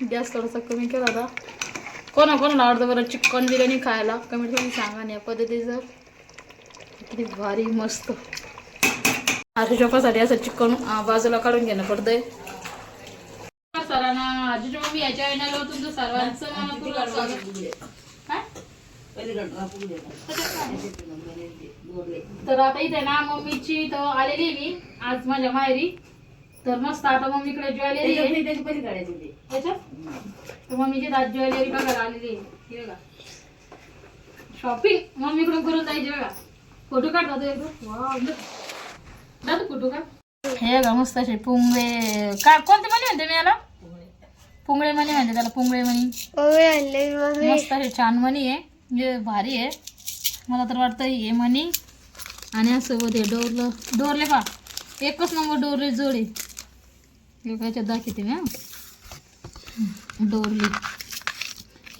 Gas थोडासा कमी केला होता. कोणा कोणाला आवडतं बरं चिकन बिर्याणी खायला? कमेंट करून सांगा आणि या पद्धतीचं किती भारी मस्त. आजी चोपासाठी असं चिकन बाजूला काढून घेणं पडतंय. सरांना याच्या येण्याला तुमचं सर्वांचं मनापूर्वक स्वागत. काय? तर आता इथे ना मम्मीची तर आलेली आहे मी. आज माझ्या माहेरी. तर मस्त आता मम्मीकडे ज्वेलरी आहे. याच्यात? तर मम्मीची आज ज्वेलरी बघायला आलेली आहे हे बघा. शॉपिंग मम्मीकडून करून जायची बघा. फोटो काढ दादू फोटो काढ. हे बघा मस्त असे पुंगळे. काय कोणते मणी म्हणते मी याला? पुंगळे. मणी म्हणते त्याला पुंगळे मणी मस्त असे छान मणी आहे. म्हणजे भारी आहे. मला तर वाटतं हे मणी आणि यासोबत हे डोरलं. डोरले पा एकच नंबर डोरले जोडे. एकाच्यात दाखवते मी हा. डोरली.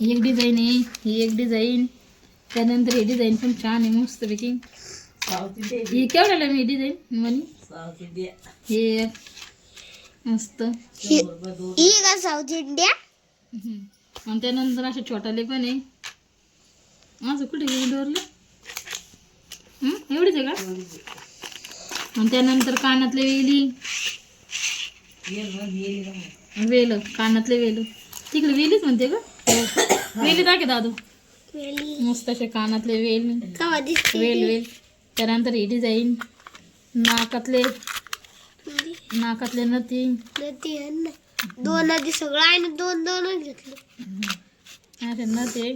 ही एक डिझाईन आहे ही एक डिझाईन त्यानंतर ही डिझाईन पण छान आहे मस्त पैकी. ही केवढ्याला मी डिझाईन मनी? हे मस्त. का साऊथ इंडिया. आणि त्यानंतर असे छोटाले पण आहे. माझं कुठे गेली डोरले? हं? एवढीच आहे का? आणि त्यानंतर कानातले वेली. वेल कानातले वेल. तिकडे वेलीच म्हणते का वेली दाखे दादू. मस्त असे कानातले वेल वेल वेल. त्यानंतर ही डिझाईन नाकातले. नाकातले नथी. ना. दोन आधी सगळं आहे ना दोन दोनच घेतलं. असे नथे.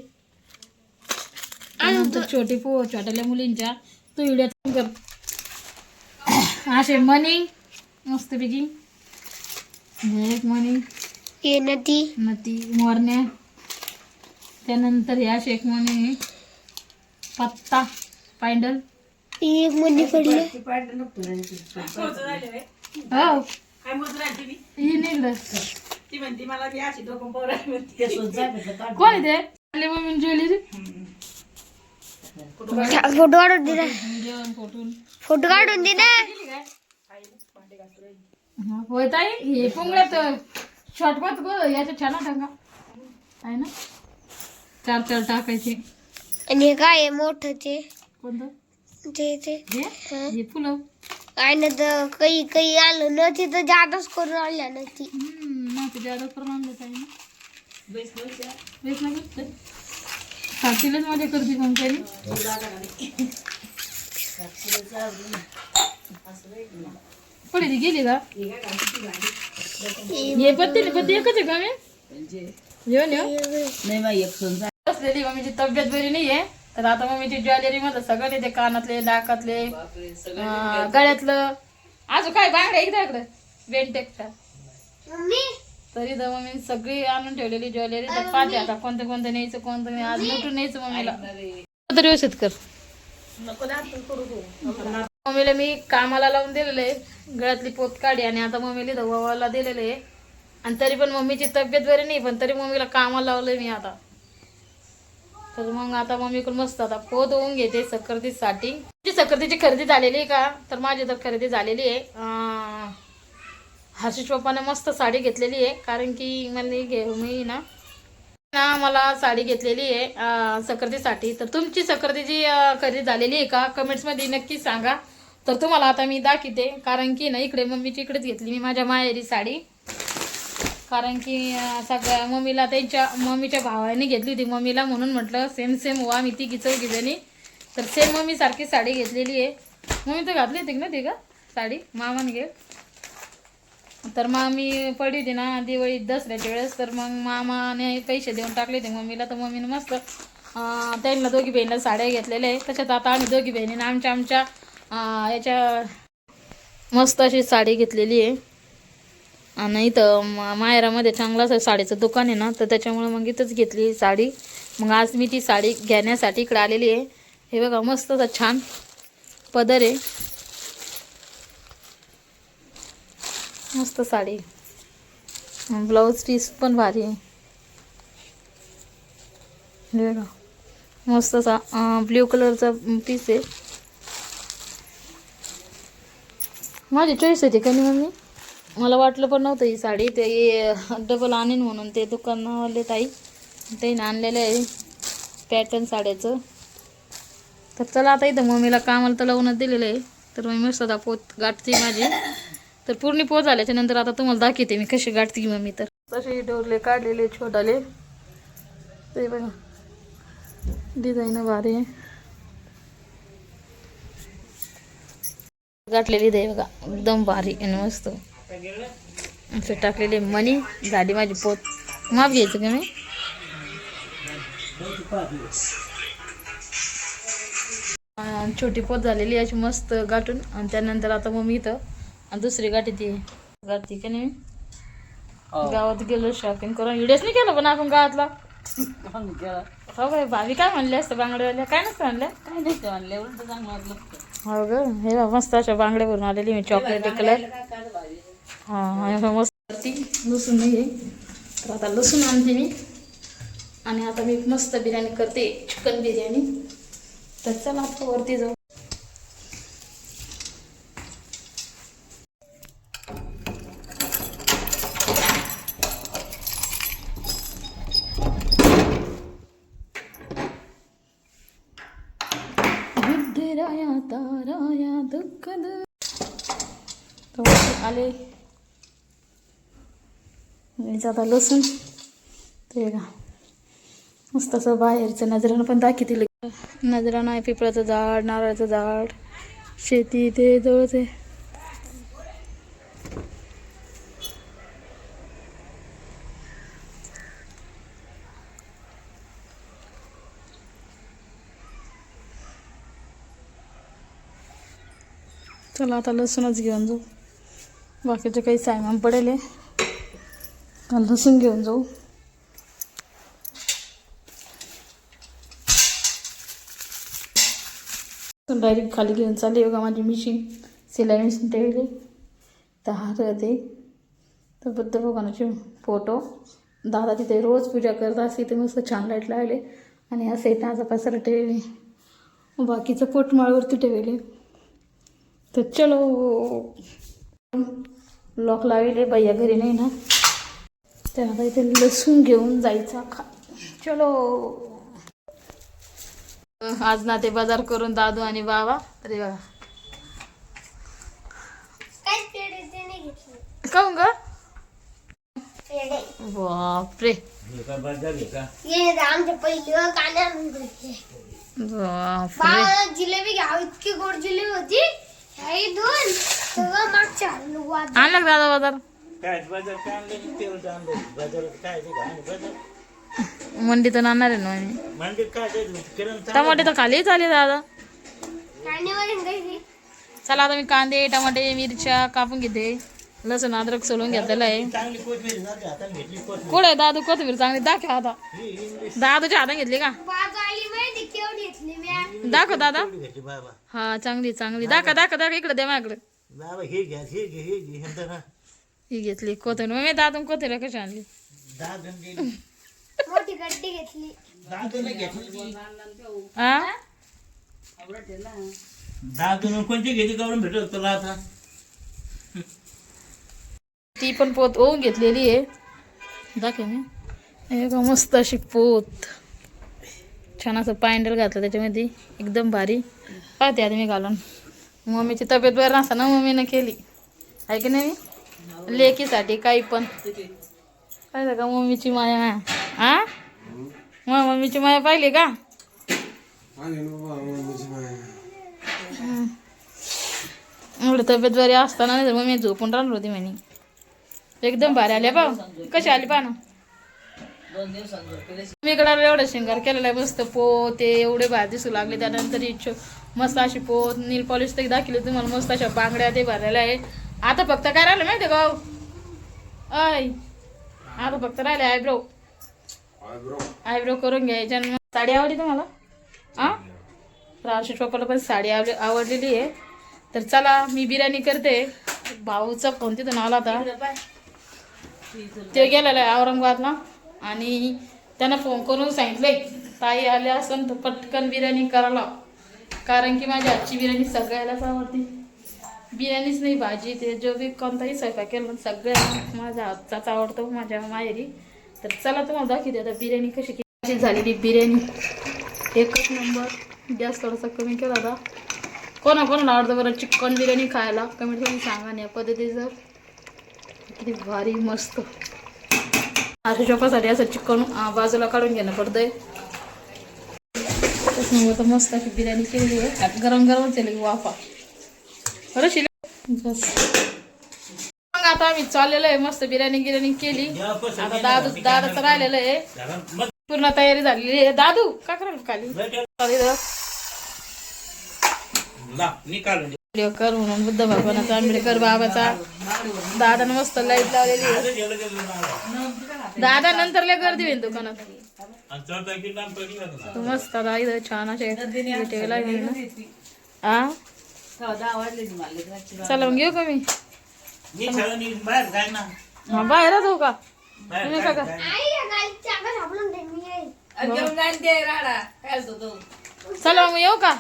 त्यानंतर छोटी पो छोट्याल्या मुलींच्या तो व्हिडिओ कर असे मनी. मस्तपैकी. हे एक मनी हे नदी. नती मोरण्या. त्यानंतर हे असे एक मणी पत्ता पायंडल ही एक मनी पडली. हो. ही निघलं कोण आहे ते? आले मम्मी ज्वेलरी? फोटो काढून दे ना जेवण फोटून फोटो काढून दे ना हा, होय ताई? हे पुंगळ्यात शॉर्टपत गो याच्या छान टाका आहे ना? चार चार टाकायचे. आणि हे काय आहे मोठं ते कोणतं? ते ते हे? हं. हे फुलं? काय ना तर काही काही आलं न ते तर जादाच करून आल्या ना ती. हम्म, नाही ते जादा प्रमाण देत आहे ना. बेस नाही माझ्या करते पण ती गेली का? हे पत्ते पत्ते एकच आहे का मी येऊन येऊ बसलेली मम्मीची तब्येत बरी नाहीये. तर आता मम्मीची ज्वेलरी मध्ये सगळं येते कानातले नाकातले गळ्यातलं. अजून काय बांगड्या इकडे इकडे. बेंटेकच्या मम्मी. तरी तर मम्मी सगळी आणून ठेवलेली ज्वेलरी. तर पाहते आता कोणतं कोणतं न्यायचं कोणतं नाही. आज लुटून न्यायचं मम्मीला. तर व्यवस्थित कर. मम्मीला मी कामाला लावून दिलेलं आहे गळ्यातली पोत काढी आणि आता मम्मीला धवाला दिलेलं. आहे आणि तरी पण मम्मीची तब्येत बरी नाही पण तरी मम्मीला कामाला लावलंय मी आता. तर मग आता मम्मीकडून मस्त आता पोत होऊन घेते सक्करतीसाठी. जी सक्करतीची खरेदी झालेली आहे का? तर माझी तर खरेदी झालेली आहे. हर्षिश पप्पाने मस्त साडी घेतलेली आहे कारण की मला घेऊ मी ना ना मला साडी घेतलेली आहे अं, सक्करतीसाठी. तर तुमची सक्करतीची खरेदी झालेली आहे का? कमेंट्समध्ये नक्की सांगा. तर तुम्हाला आता मी दाखवते कारण की ना इकडे मम्मीची इकडेच घेतली मी माझ्या माहेरी साडी. कारण की सगळ्या मम्मीला त्यांच्या मम्मीच्या भावाने घेतली होती मम्मीला म्हणून म्हटलं सेम सेम वा मी ती चौघी जणी. तर सेम मम्मी सारखी साडी घेतलेली आहे. मम्मी तर घातली होती ना ती का साडी? मामान घे. तर मग मी पडली होती ना दिवाळी दसऱ्याच्या वेळेस तर मग मामाने पैसे देऊन टाकले होते मम्मीला. तर मम्मीने मस्त त्यांना दोघी बहिणीला साड्या घेतलेल्या आहे तशात आता आम्ही दोघी बहिणीनं आमच्या आमच्या याच्या मस्त अशी साडी घेतलेली आहे. आणि इथं मा- माहेरामध्ये चांगलं असं साडीचं दुकान आहे ना तर त्याच्यामुळे मग इथंच घेतली साडी. मग आज मी ती साडी घेण्यासाठी इकडे आलेली आहे. हे बघा मस्त छान पदर आहे. मस्त साडी. ब्लाऊज पीस पण भारी आहे. हे बघा मस्त असा ब्ल्यू कलरचा पीस आहे. माझी चॉईस होती का नाही मम्मी? मला वाटलं पण नव्हतं ही साडी. ते डबल आणीन म्हणून ते दुकानावाले ताई ते आणलेलं आहे पॅटर्न साड्याचं. तर चला आता इथं मम्मीला कामाला तर लावूनच दिलेलं आहे. तर मी मस्त आता पोत गाठते माझी. तर पूर्ण पोत झाल्याच्यानंतर आता तुम्हाला दाखवते मी कशी गाठते मम्मी तर. तसे डोरले काढलेले छोटाले. ते बघा. डिझाईन भारी आहे. गाठलेली दे बघा. एकदम भारी आणि मस्त. असं टाकलेले मनी झाली माझी पोत. माप घ्यायचं का मी? छोटी पोत झालेली अशी मस्त गाठून. आणि त्यानंतर आता मग मी इथं. आणि दुसरी गाठी ती गाठती का नाही? गावात गेलो शॉपिंग करून. व्हिडिओच नाही केला पण आपण गावातला. हो काय भाभी काय म्हणले असतं बांगड्यावाल्या? काय नसतं म्हणल्या? काय नाही ते म्हणले उलट चांगलं वाटलं. हो ग. हे मस्त अशा बांगड्यावरून आलेली मी चॉकलेट कलर हा मस्त. ती लसूण नाही आहे तर आता लसूण आणते मी. आणि आता मी मस्त बिर्याणी करते चिकन बिर्याणी. तर चला आता वरती जाऊ बुद्धिराया ताराया दुःख द- तर वरती आले आता लसूण. ते का मस्त असं बाहेरचं नजरानं पण दाखवतील नजरानं आहे पिपळाचं झाड नारळाचं झाड. शेती ते जवळच आहे. चला आता लसूणच घेऊन जाऊ. बाकीचे काही सायमान पडेल आहे. लसूण घेऊन जाऊ. डायरेक्ट खाली घेऊन चालली बघा माझी मिशीन सिलाई मिशीन ठेवली तर हा ते तर बुद्ध भगवानाचे फोटो दादा तिथे रोज पूजा करत असते ते मस्त छान लाइट लावले. आणि असं इथं माझा ठेवले बाकीचं पोटमाळवरती ठेवले तर चलो. लॉक लावले भैया घरी नाही ना. आता इथे लसूण घेऊन जायचा खा. चलो. आज ना ते बाजार करून दादू आणि बाबा. अरे घेतले. काऊन ग? बापरे. आमच्या पहिली बापरे. जिलेबी घ्याव इतकी गोड जिलेबी होती. आणलं का दादा बाजार? काय बाजार काय आणलं? तेल आणलं. बाजारात काय ते काय बाजार. मंडीतून आणणार आहे ना मी. काय ते किरण टमाटे तर खाली चालेल दादा. चला आता मी कांदे टमाटे मिरच्या कापून घेते. लसूण अद्रक सोलून घेतलेलं आहे. चांगली कोथमीर जाते हाताने घेतली कोथमीर. कुठे आहे दादू? कोथिंबीर चांगली दाखव आता. ही इंग्लिश. दादूच्या हातात घेतली का? बाजू आली माहिती केवढी घेतली मी? दाखव दादा. बाबा हा चांगली चांगली. दाखव दाखव. दाखव इकडे दे माझ्याकडे बाबा हे घ्या हे घे हे घे. नंतर ना. ही घेतली कोथिंबीर. मग मी दादून कोथिंबीर कशी आणली? दहा जण गेली. मोठी गड्डी घेतली. दहा जण घेतली. हा दहा जण कोणती घेतली? काढून भेटत तुला आता. ती पण पोत ओवून घेतलेली आहे. दाखव मी. हे बघा मस्त अशी पोत. छान असं पायंडल घातलं त्याच्यामध्ये एकदम भारी. पाहते आधी मी घालून. मम्मीची तब्येत बरं नसताना मम्मीनं केली. आहे की नाही? लेकीसाठी काही पण. पाहिलं का मम्मीची माया हा? मग मम्मीची माया पाहिली का? एवढं तब्येत बरी असताना नाही तर मम्मी झोपून राहिली होती म्हणे. एकदम भारी आल्या पाहू. कशी आली पाहा? ना मी इकडे एवढा शिंगार केलेला आहे मस्त पोत ते एवढे बाहेर दिसू लागले. त्यानंतर इच्छो मस्त अशी पोत नील पॉलिश तर दाखवली तुम्हाला मस्त अशा बांगड्या ते भरलेल्या आहे. आता फक्त काय राहिलं माहिती हो? अय आता फक्त राहिले आयब्रो. आयब्रो. करून घ्यायच्या साडी आवडली तुम्हाला? हा रावशी पप्पाला पण साडी आवड आवडलेली आहे. तर चला मी बिर्याणी करते. भाऊचा फोन तिथून आला होता. ते गेलेलं आहे औरंगाबादला. आणि त्यांना फोन करून सांगितले ताई आले असन तर पटकन बिर्याणी करायला. कारण की माझी आजची बिर्याणी सगळ्यालाच आवडते. बिर्याणीच नाही भाजी ते जो बी कोणताही स्वयंपाक केला सगळ्या माझा माझ्या हातचाच आवडतो माझ्या माहेरी. तर चला तुम्हाला दाखवते आता बिर्याणी कशी केली झालेली बिर्याणी. एकच नंबर. गॅस थोडासा कमी केला होता कोणा कोणाला आवडतं बरं चिकन बिर्याणी खायला? कमी करून सांगा ना या पद्धतीचं. किती भारी मस्त. अशा चोपासाठी असं चिकन बाजूला काढून घेणं पडतंय. त्याच्यामुळे तर मस्त अशी बिर्याणी केलेली आहे. आता गरम गरमच आहे वाफा. बरं शिले? मग आता आम्ही चाललेलो आहे मस्त बिर्याणी गिर्याणी केली. आता दादू दादाचं राहिलेलं आहे. पूर्ण तयारी झालेली आहे. दादू का करायला खाली? खाली जरा निकालून व्हिडिओ कर म्हणून बुद्ध भगवानाचा आंबेडकर बाबाचा. दादानं मस्त लाइट लावलेली आहे. दादा नंतर लय गर्दी होईल दुकानात. तर मस्त आता इथं छान असे ठेवला आहे ना आ? ती. चला मग घेऊ का मी? बाहेर जाय ना. हा बाहेरच हो का? तुम्ही ते तो? चला मग येऊ का?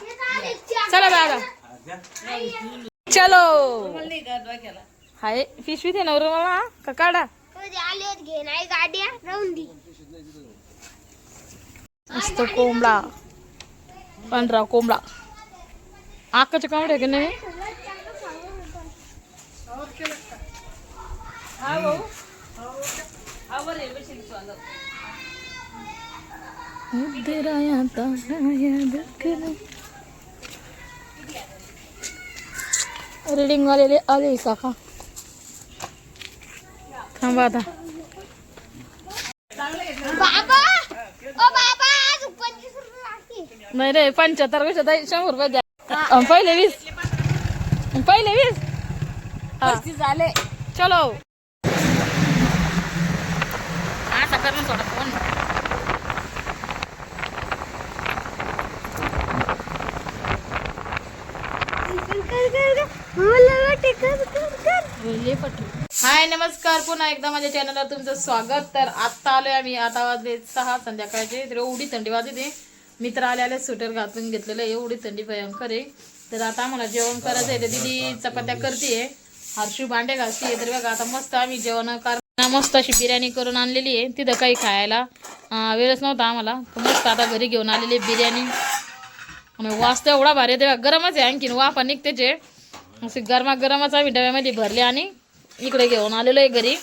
चला दादा जा. चलो. हाय पिशवी दे नवर मला का काढा. मस्त कोंबडा. पांढरा कोंबडा. आकाचे कोंबडे का नाही भाऊ हा बरं आहे, बशील स्वागत. उदराया ताराया दखना. रिडिंग आलेले आले काका थांबा आता बाबा ओ बाबा आज पंचवीस रुपये बाकी. नाही रे पंच्याहत्तर कशा शंभर रुपये द्या पहिले वीस. पहिले वीस. झाले. चलो. आता कर ना थोडा फोन कर कर कर मला वाटे कर कर हाय नमस्कार. पुन्हा एकदा माझ्या चॅनलला तुमचं स्वागत. तर आत्ता आलोय आम्ही. आता वाजले सहा संध्याकाळचे. तर एवढी थंडी वाजते मित्र आले आले स्वेटर घालून घेतलेलं एवढी थंडी भयंकर आहे. तर आता आम्हाला जेवण करायचं आहे. तर दिदी चपात्या करते हर्षू भांडे घालते तर बघा आता मस्त आम्ही जेवण कारण मस्त अशी बिर्याणी करून आणलेली आहे. तिथं काही खायला वेळच नव्हता आम्हाला. मस्त आता घरी घेऊन आलेली आहे बिर्याणी. आणि वास तर एवढा भारी आहे. तेव्हा गरमच आहे. आणखीन वाफा निघतेचे असे गरमा गरमच आम्ही डब्यामध्ये भरले आणि इकडे घेऊन आलेलो आहे घरी.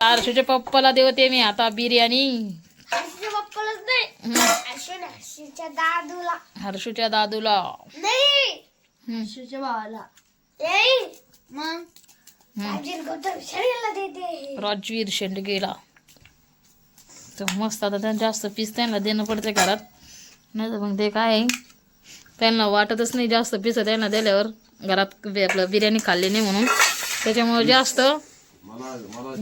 आरशूच्या पप्पाला देवते मी आता बिर्याणी. दादूला. हर्षूच्या दादूला. नाही हम्म. आशूच्या भावाला. नाही. मग? हम्म. राजीव गौतम शरीराला देते. राजवीर शेंडगेला. तर मस्त आता त्यांना जास्त पीस त्यांना देणं पडते घरात. नाही तर मग ते काय आहे, त्यांना वाटतच नाही जास्त पीस त्यांना दिल्यावर. घरात आपलं बिर्याणी खाल्ली नाही म्हणून. त्याच्यामुळे जास्त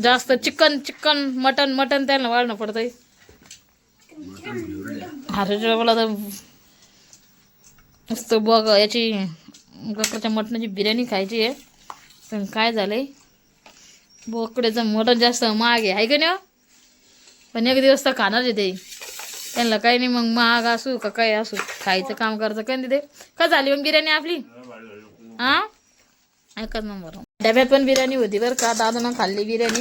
जास्त चिकन चिकन मटन मटन त्यांना वाढणं पडतंय. हर्षच्या मला तर मस्त बघ याची बकऱ्याच्या मटणाची बिर्याणी खायची आहे. पण काय झालंय? बोकड्याचं मटण जास्त महाग आहे का नाही हो? पण एक दिवस तर खाणार आहे ते. त्यांना काही नाही मग महाग असू का काही असू खायचं काम करायचं काय नाही ते का झाली मग बिर्याणी आपली? हा? एकच नंबर. डब्यात पण बिर्याणी होती बरं का. दादानं खाल्ली बिर्याणी.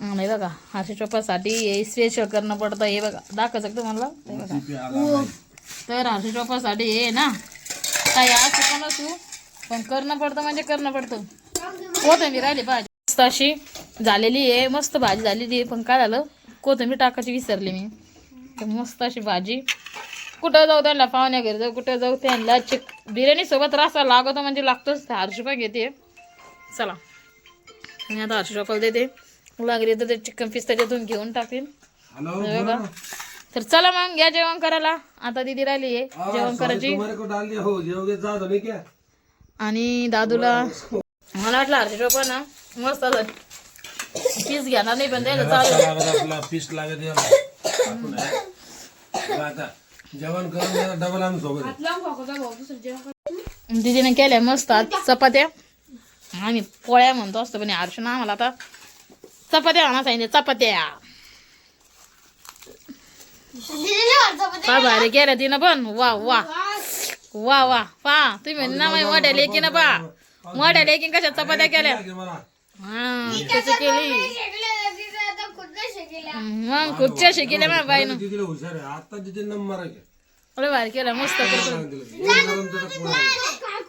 नाही बघा हाशी चोपासाठी हे स्पेशल करणं पडतं. हे बघा दाखवायचं शकतो तुम्हाला? बघा. तर हाशी चोपासाठी हे ना काय असं पण असू पण करणं पडतं म्हणजे करणं पडतं. कोथिंबीर राहिली भाजी. मस्त अशी झालेली आहे मस्त भाजी झालेली आहे पण काय झालं कोथिंबीर टाकायची विसरली मी. तर मस्त अशी भाजी. कुठं जाऊ त्यांना पाहुण्या घरी जाऊ कुठं जाऊ त्यांना चिक बिर्याणी सोबत लागतो म्हणजे लागतोच. हर्षपा घेते. चला. मी आता हरशे रुपयाला देते. लागली तर ते चिकन पीस त्याच्यातून घेऊन टाकेन. हे बघा. तर चला मग या जेवण करायला. आता दिदी राहिली आहे जेवण करायची. हो आणि दादूला. मला वाटलं हरशे रुपये ना मस्त पीस घेणार नाही पण आपला पीस लागत जेवण करून डबल आम्ही सोबत दिदीने केल्या मस्त आज चपात्या. आम्ही पोळ्या म्हणतो असतो पण हर्षून आम्हाला आता चपात्या म्हणा सांगितले चपात्या. काय भारी केल्या तिनं पण. वा वा. वा वा. पा. तुम्ही ना माझ्या मोठ्या लेकीनं पा. मोठ्या लेकीन कशा चपात्या केल्या? हा तसं केली? शेकल्या. मग खूपच्या शिकेल्या नंबर आहे. अरे भारी केला मस्त.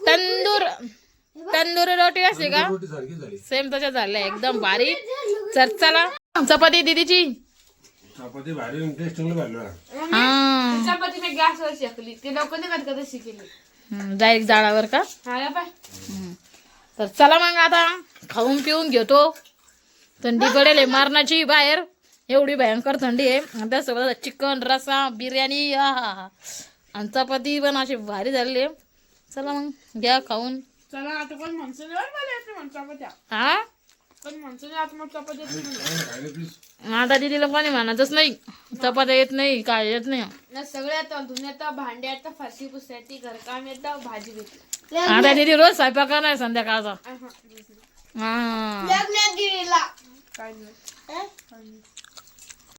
तंदूर तंदुरी रोटी असते का? रोटी सारखी झाली. सेम तशा झाल्या एकदम भारी. चल चला. चपाती दीदीची. चपाती भारी हा. चपाती मी गॅसवर शेकली. ते लोक नाही कधी कधी शिकली डायरेक्ट जाळावर का? हा बाय. तर चला मग आता. खाऊन पिऊन घेतो. थंडी पडेल आहे मरणाची बाहेर. एवढी भयंकर थंडी आहे. त्यासोबत चिकन रसा बिर्याणी आणि चपाती पण अशी भारी झालेली आहे. चला मग घ्या खाऊन. चला आता पण बरं मला येते म्हणतो हा? पण म्हणतो नाही आता मग चपात्या येते आता दिदीला कोणी म्हणायचंच नाही. चपात्या येत नाही काय येत नाही. ना सगळं येतं धुणं येतं भांडे येतं फरशी पुसायची घरकाम येतं भाजी घेतली आता दिदी रोज स्वयंपाक करणार संध्याकाळचा. हा. काय नाही हं?